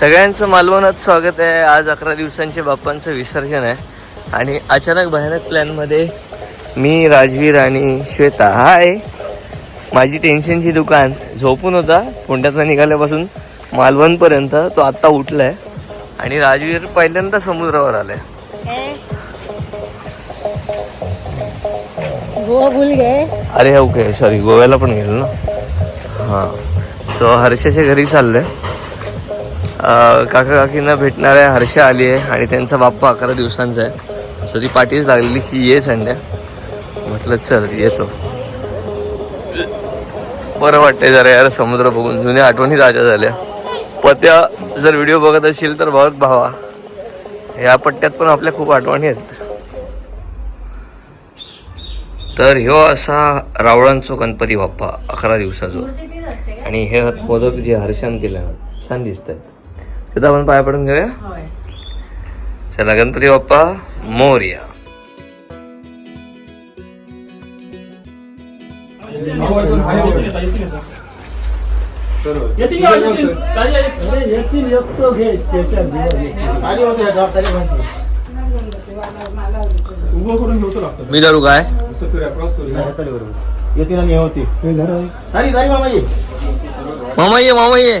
सगळ्यांचं मालवणात स्वागत आहे. आज अकरा दिवसांचे बाप्पांचं विसर्जन आहे. आणि अचानक भयानक प्लॅनमध्ये मी राजवीर आणि श्वेता. हाय माझी टेन्शनची दुकान. झोपून होता. कोंड्यातनं निघाल्यापासून मालवणपर्यंत तो आत्ता उठलाय. आणि राजवीर पहिल्यांदा समुद्रावर आलाय. गोवा भूल गए. अरे ओके सॉरी गोव्याला पण गेलो ना. हां. सो हर्षाच्या घरी चाललोय. काका काकींना भेटणार आहे हर्षा आली आहे आणि त्यांचा बाप्पा अकरा दिवसांचा आहे. सो ती पाठीच लागलेली की ये संड्या म्हटलं चल येतो. बरं वाटतंय जरा यार समुद्र बघून. जुन्या आठवणी ताज्या झाल्या. पत्या जर व्हिडिओ बघत असेल तर बघ भावा. या पट्ट्यात पण आपल्या खूप आठवणी आहेत. तर ह्यो असा रावळांचो गणपती बाप्पा अकरा दिवसाचो. आणि हे मोदक जे हर्षान केलं छान दिसत आहेत तिथं आपण पाया पडून घेऊया चला गणपती बाप्पा मोर्या मी धरू काय मामा ये मामा ये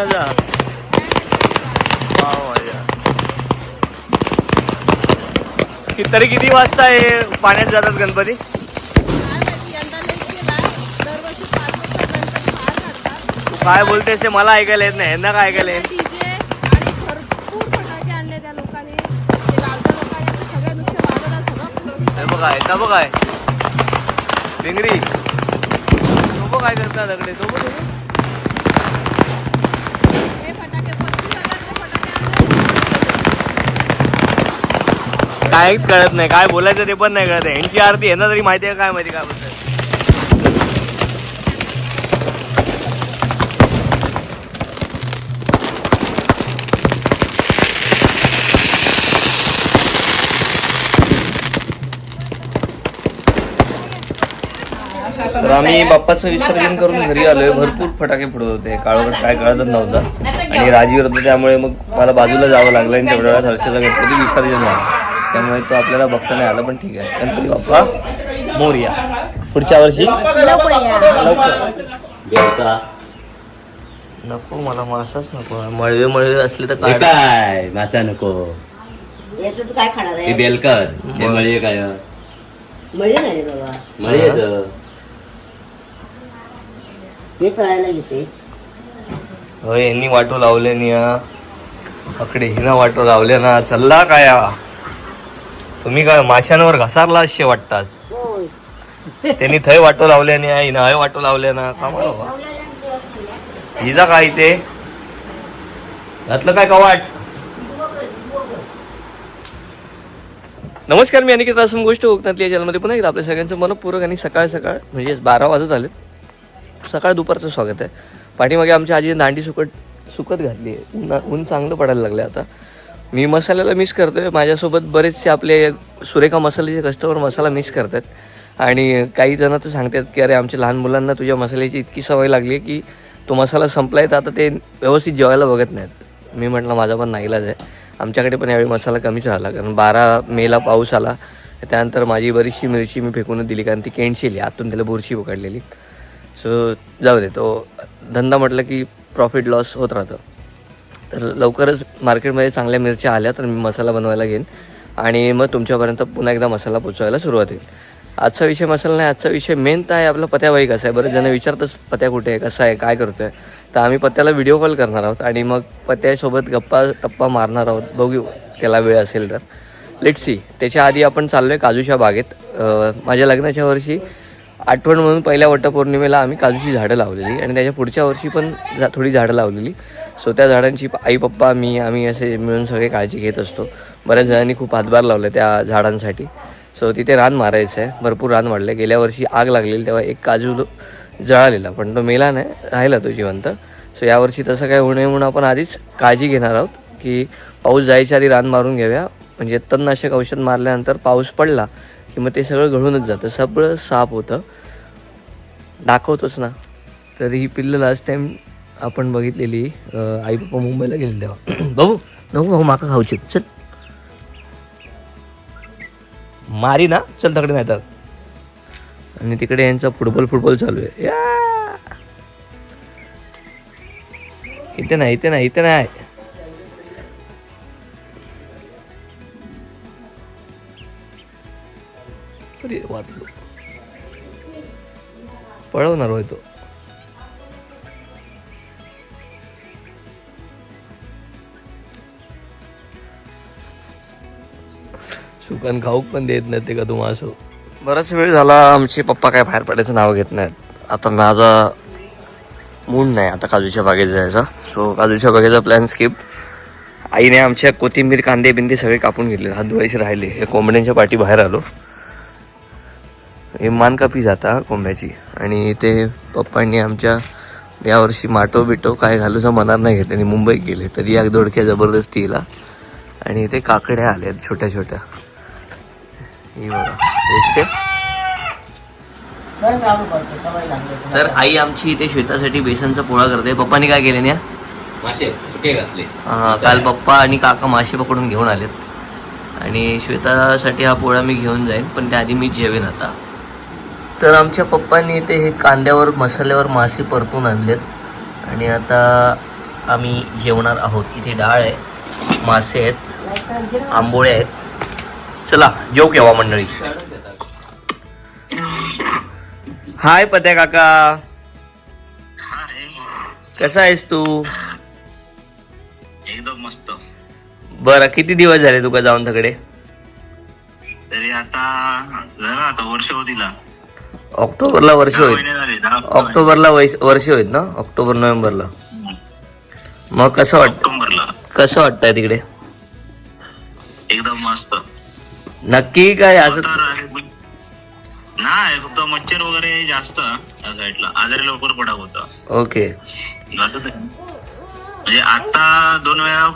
माझ्या तरी किती वाजता हे पाण्यात जातात गणपती? तू काय बोलतेस ते मला ऐकायला येत नाही यांना काय ऐकायला येत? बघाय बघा बघाय भिंगरी तो काय करता दगडे तो बघ. काहीच कळत नाही. काय बोलायचं ते पण नाही कळत आहे. यांची आरती यांना तरी माहिती आहे काय माहिती काय बोलत तर आम्ही बाप्पाचं विसर्जन करून घरी आलोय. भरपूर फटाके फोडत होते. काळोखात काय कळतच नव्हतं. आणि राजीव होतं त्यामुळे मग मला बाजूला जावं लागलं आणि तेवढ्या वेळात हर्षाचा गणपती विसर्जन झालं. त्यामुळे तो आपल्याला बघता नाही आला पण ठीक आहे. गणपती बाप्पा मोर्या. पुढच्या वर्षी? लवकर नको. मला मासाच नको. मळवे मळवे असले तर. काय? मासा नको. काय खाणार हे आहे बेलकर हे मळी. काय? मळी नाही बाबा. मळी येतं मी तळायला घेते. हो यांनी वाटो लावले नि अकडे हिना वाटो लावले ना. चल्ला काय? तुम्ही काय माशांवर घसारला असे वाटतात? त्यांनी थंय वाटो लावले नि हिना हय वाटो लावले ना. का म्हणू? हिजा काय ते? घातलं काय कवाट? नमस्कार मी अनिकेत असम गोष्ट कोकणातली या चॅनलमध्ये पुन्हा एकदा आपल्या सगळ्यांचं मनपूर्वक आणि सकाळ सकाळ म्हणजे बारा वाजत आलेत. सकाळ दुपारचं स्वागत आहे. पाठीमागे आमच्या आजीने दांडी सुकट सुकत घातली आहे. ऊन ऊन चांगलं पडायला लागलं आता. मी मसाल्याला मिस करतोय. माझ्यासोबत बरेचसे आपले सुरेखा मसाल्याचे कस्टमर मसाला मिस करतात. आणि काही जण तर सांगतात की अरे आमच्या लहान मुलांना तुझ्या मसाल्याची इतकी सवय लागली आहे की तो मसाला संपलाय तर आता ते व्यवस्थित जेवायला बघत नाहीत. मी म्हटलं माझा पण नाईलाज आहे. आमच्याकडे पण यावेळी मसाला कमीच राहिला. कारण बारा मेला पाऊस आला. त्यानंतर माझी बरीचशी मिरची मी फेकूनच दिली. कारण ती केंडशिली. आतून त्याला बुरशी पकडलेली सो जाऊ दे. तो धंदा म्हटलं की प्रॉफिट लॉस होत राहतं. तर लवकरच मार्केटमध्ये चांगल्या मिरच्या आल्या तर मी मसाला बनवायला घेईन. आणि मग तुमच्यापर्यंत पुन्हा एकदा मसाला पोचवायला सुरुवात होईल. आजचा विषय मसाला नाही आजचा विषय मेन तर आहे आपला पत्याबाई कसा आहे. बरं जण विचारतच पत्या कुठे आहे कसा आहे काय करतोय तर आम्ही पत्याला व्हिडिओ कॉल करणार आहोत. आणि मग पत्यासोबत गप्पा टप्पा मारणार आहोत. बघू त्याला वेळ असेल तर. लेट सी त्याच्या आधी आपण चाललो आहे काजूच्या बागेत. माझ्या लग्नाच्या वर्षी आठवण म्हणून पहिल्या वटपौर्णिमेला आम्ही काजूची झाडं लावलेली आणि त्याच्या पुढच्या वर्षी पण थोडी झाडं लावलेली. सो त्या झाडांची आई पप्पा मी आम्ही असे मिळून सगळे काळजी घेत असतो. बऱ्याच जणांनी खूप हातभार लावले त्या झाडांसाठी. सो तिथे रान मारायचं आहे भरपूर रान वाढले. गेल्या वर्षी आग लागलेली तेव्हा एक काजू जळालेला पण तो मेला नाही. राहिला तो जिवंत. सो यावर्षी तसं काय होऊ नये म्हणून आपण आधीच काळजी घेणार आहोत की पाऊस जायच्या आधी रान मारून घेऊया म्हणजे तणनाशक औषध मारल्यानंतर पाऊस पडला की मग ते सगळं घडूनच जातं. सगळं साफ होतं. दाखवतोच ना. तर ही पिल्लं लास्ट टाइम आपण बघितलेली आई पप्पा मुंबईला गेले तेव्हा. भाऊ नको भाऊ माका खाऊची चल. मारी ना. चल तकडे नाही तर आणि तिकडे यांचा फुटबॉल फुटबॉल चालू आहे. या! इथे नाही इथे नाही इथे नाही. वाटलो. पळवणार होय तो. सुकन खाऊक पण देत नाही ते का तुम्हाला असो? बराच वेळ झाला आमचे पप्पा काय बाहेर पडायचं नाव घेत नाहीत. आता माझा मूड नाही आता काजूच्या बागेत जायचा. सो काजूच्या बागेचा प्लॅन स्किप आईने आमच्या कोथिंबीर कांदे बिंदे सगळे कापून घेतले. हात धुवायचे राहिले. हे कोंबड्यांच्या पाठी बाहेर आलो. हे मानकापी जाता कोंब्याची. आणि ते पप्पांनी आमच्या यावर्षी माटो बिटो काय घालूचा मनात नाही घेतले. आणि मुंबईत गेले. तरी या दोडक्या जबरदस्ती हिला आणि ते काकड्या आल्या छोट्या छोट्या ही बघा दिसते तर आई आमची इथे श्वेतासाठी बेसनचा पोळा करते. पप्पानी काय केले ना मासे सुके घातले. हा, काल पप्पा आणि काका मासे पकडून घेऊन आलेत. आणि श्वेतासाठी हा पोळा मी घेऊन जाईन पण त्याआधी मी जेवेन आता. तर आमच्या पप्पांनी इथे हे कांद्यावर मसाल्यावर मासे परतून आणलेत. आणि आता आम्ही जेवणार आहोत. इथे डाळ आहे मासे आहेत आंबोळे आहेत. चला जेव केव्हा मंडळी. हाय पत्या काका. कसा आहेस तू? एकदम मस्त. बरं किती दिवस झाले तुका जाऊन तिकडे? तरी आता झालं आता वर्ष होतीला. ऑक्टोबरला वर्ष होईल. ऑक्टोबरला वर्ष होईल ना? ऑक्टोबर नोव्हेंबरला. मग कसं वाटतं कसं वाटतंय तिकडे? एकदम मस्त. नक्की काय असं नाही फक्त मच्छर वगैरे जास्त त्या साईडला आजारी लवकर पडा होता. ओके. म्हणजे आता दोन वेळा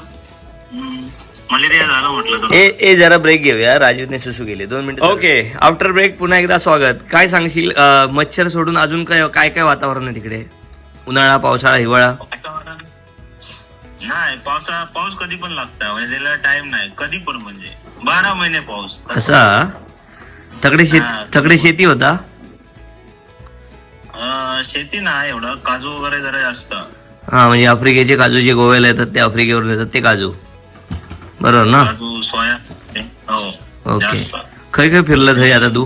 मलेरिया झालं म्हटलं ए ए जरा ब्रेक घेऊया. राजूने सुसू गेले दोन मिनिट ओके. आफ्टर ब्रेक पुन्हा एकदा स्वागत. काय सांगशील? अं, मच्छर सोडून अजून काय काय काय वातावरण आहे तिकडे? उन्हाळा पावसाळा हिवाळा? नाही पावसा पाऊस कधी पण लागता म्हणजे त्याला टाइम नाही कधी पण म्हणजे. बारा महिने पाऊस असा तकडे शेत तकडे शेती होता? अं, शेती नाही एवढं काजू वगैरे जरा जास्त. हा म्हणजे आफ्रिकेचे काजू जे गोव्याला येतात ते आफ्रिकेवरून येतात ते काजू. बरोबर ना? काजू सोया हो ओके. जास्त. खय खय फिरलं थंय आता तू?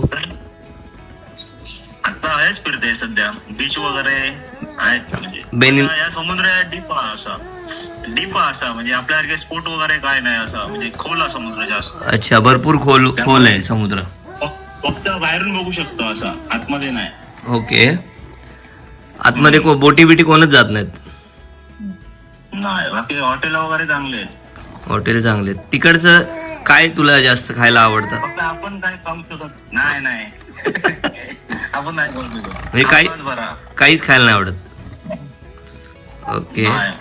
आता आहेच फिरते सध्या बीच वगैरे आहेत म्हणजे. बेनिन- आता या समुद्र डीप असा. डीप असा म्हणजे आपल्यासारखे स्पोर्ट वगैरे काय नाही असा म्हणजे खोल समुद्र जास्त. अच्छा भरपूर खोल खोल आहे समुद्र. फक्त- फक्त बाहेरून बघू शकतो असा आतमध्ये नाही. ओके. आतमध्ये को बोटी बिटी कोणच जात नाहीत? नाही बाकी हॉटेल वगैरे चांगले आहेत. हॉटेल चांगले आहेत. तिकडचं काय तुला जास्त खायला आवडतं? फक्त आपण काय खाऊ शकत नाही नाही. आपण नाही करू शकत. म्हणजे काय- आपलाच बरा. काहीच खायला नाही आवडत. ओके. नाही.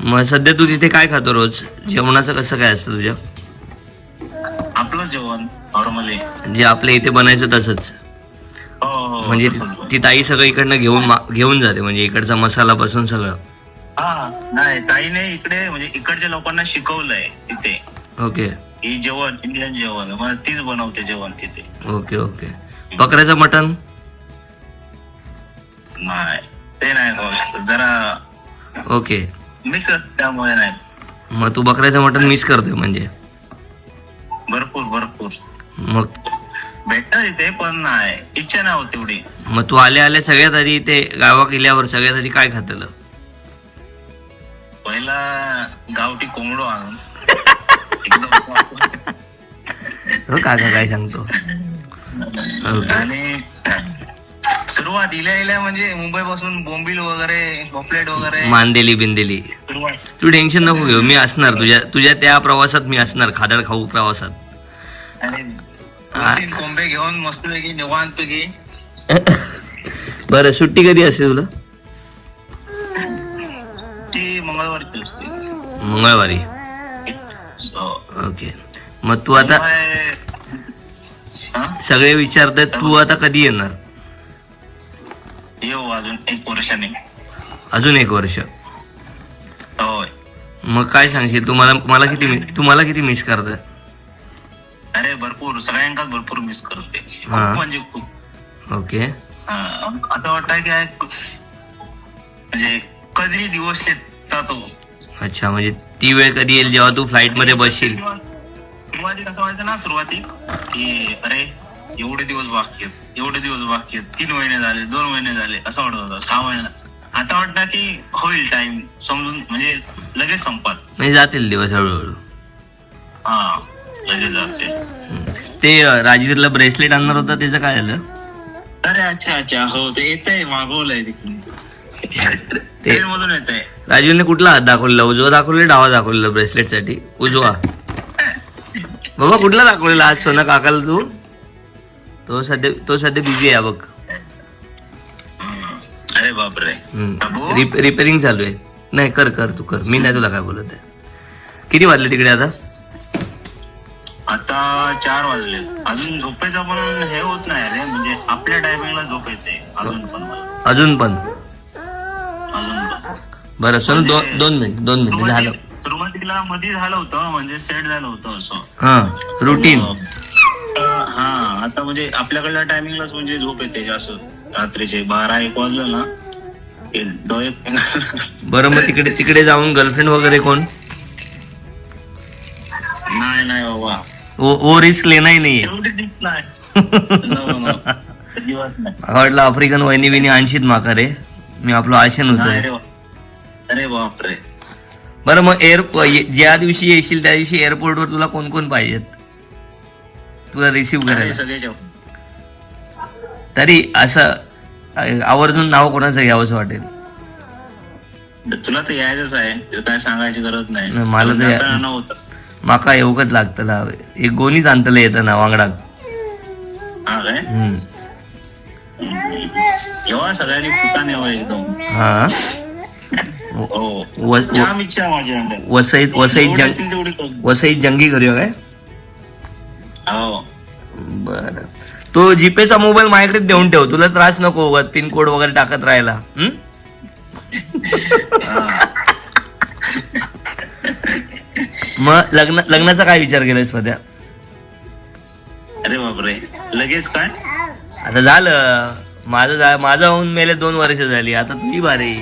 मग सध्या तू तिथे काय खातो रोज? जेवणाचं कसं काय असतं तुझ्या? आपलं जेवण नॉर्मली जे आपल्या इथे बनायचं तसंच. हो हो म्हणजे तसंच. ती ताई सगळं इकडनं घेऊन मा- घेऊन जाते म्हणजे इकडचा मसाला पासून सगळं. हा नाही ताईने इकडे म्हणजे इकडच्या लोकांना शिकवलंय तिथे ओके. ही जेवण इंडियन जेवण मग तीच बनवते जेवण तिथे. Okay okay. बकऱ्याचं मटण? नाही ते नाही खाऊ शकत. जरा ओके. मिक्स त्यामुळे नाही. मग तू बकऱ्याचं मटण मिस करतोय म्हणजे? भरपूर भरपूर. मग भेटत इथे पण नाही. इच्छा नाही होत तेवढी. मग तू आल्या आल्या सगळ्यात आधी ते गावा किल्ल्यावर सगळ्यात आधी काय खातलं? पहिला गावठी कोंबडो आणून. एकदम हो काका काय सांगतो? आणि सुरुवात इल्या इल्या म्हणजे मुंबई पासून बोंबील वगैरे पॉपलेट वगैरे. मांदेली बिंदेली. सुरुवात तू टेन्शन नको घेऊ मी असणार. तुझ्या तुझ्या त्या प्रवासात मी असणार खादड खाऊ प्रवासात. आणि दोन तीन कोंबे घेऊन मस्तपैकी निवांत पैकी बरं सुट्टी कधी असते तुला? ती मंगळवारची असते. मंगळवारी. So, okay. मग तू आता हा? सगळे विचारतात तू आता कधी येणार? येऊ अजून एक वर्षाने अजून एक वर्ष. होय. मग काय सांगशील? तुम्हाला मला किती तुम्हाला किती मिस करतोय? अरे भरपूर. सगळ्यांकाच भरपूर मिस करते खूप हा. म्हणजे खूप. ओके. हा, आता वाटतं की आहे- म्हणजे कधी दिवस येतात तो अच्छा म्हणजे ती वेळ कधी येईल? जेव्हा तू फ्लाईटमध्ये बसशील. सुरुवाती कसं व्हायचं ना सुरुवाती. की अरे एवढे दिवस बाकी आहेत एवढे दिवस बाकी आहेत तीन महिने झाले दोन महिने झाले असं वाटत होतं सहा महिने आता वाटतं की होईल टाइम समजून म्हणजे लगेच संपत म्हणजे जातील दिवस हळूहळू. हा लगेच जाते. हम्म. ते राजवीरला ब्रेसलेट आणणार होता त्याचं काय झालं? अरे अच्छा अच्छा हो ते येत आहे मागवलंय तिकडून. ट्रेन मधून येत आहे राजवीरने कुठला हात दाखवलेला? उजवा दाखवलेला डावा दाखवलेला ब्रेसलेटसाठी? उजवा. बाबा कुठला दाखवलेला? आज सोना काकाला तू? तो सध्या तो सध्या बिझी आहे बघ. अरे बापरे. रिपेरिंग चालू आहे. नाही कर कर तू कर. मी नाही तुला काय बोलत आहे. किती वाजले तिकडे आता? आता चार वाजले. अजून झोपेचा पण हे होत नाही रे. म्हणजे आपल्या टायमिंगला झोप येते. अजून पण. अजून पण? बरं सोनू दोन दोन मिनिट दोन मिनिट झालं. सुरुवाती- सुरुवातीला मध्ये झालं होतं म्हणजे सेट झालं होतं असं. हा. रुटीन हा आता म्हणजे आपल्याकडल्या टायमिंगलाच म्हणजे झोप येते जास्त. रात्रीचे बारा एक वाजलं ना डोळे बरं मग तिकडे तिकडे जाऊन गर्लफ्रेंड वगैरे कोण? नाही नाही बाबा. वो वो रिस्क लेना ही नाहीये. एवढी डीप नाही. No, no. अजिबात नाही. आवडला आफ्रिकन वहिनी बिनी आणशीत माका रे मी आपलं आशेन नाही होतोय रे बा. अरे बापरे. बरं मग एअर ज्या दिवशी येशील त्या दिवशी एअरपोर्टवर तुला कोण कोण पाहिजेत? तुला रिसिव्ह करायला. सगळे तरी असं आवर्जून नाव कोणाचं घ्यावंसं वाटेल? तुला तर यायचंच आहे. काय सांगायची गरज नाही. मला तर माका येऊकच लागतला एक गोणीच आणतलं येतं ना वांगडाक सगळ्यांनी फुटाने यावं एकदम. हा. वसईत वसईत जंग. वसईत जंगी करूया काय? हो. बर. तो जीपेचा मोबाईल माझ्याकडे देऊन ठेव. तुला त्रास नको पिन कोड वगैरे टाकत राहायला. हम्म? मग लग्न लग्नाचा काय विचार केलाय सध्या? अरे बापरे. लगेच काय? आता झालं. माझं जा- माझं होऊन मेले दोन वर्ष झाली. आता तुझी बारी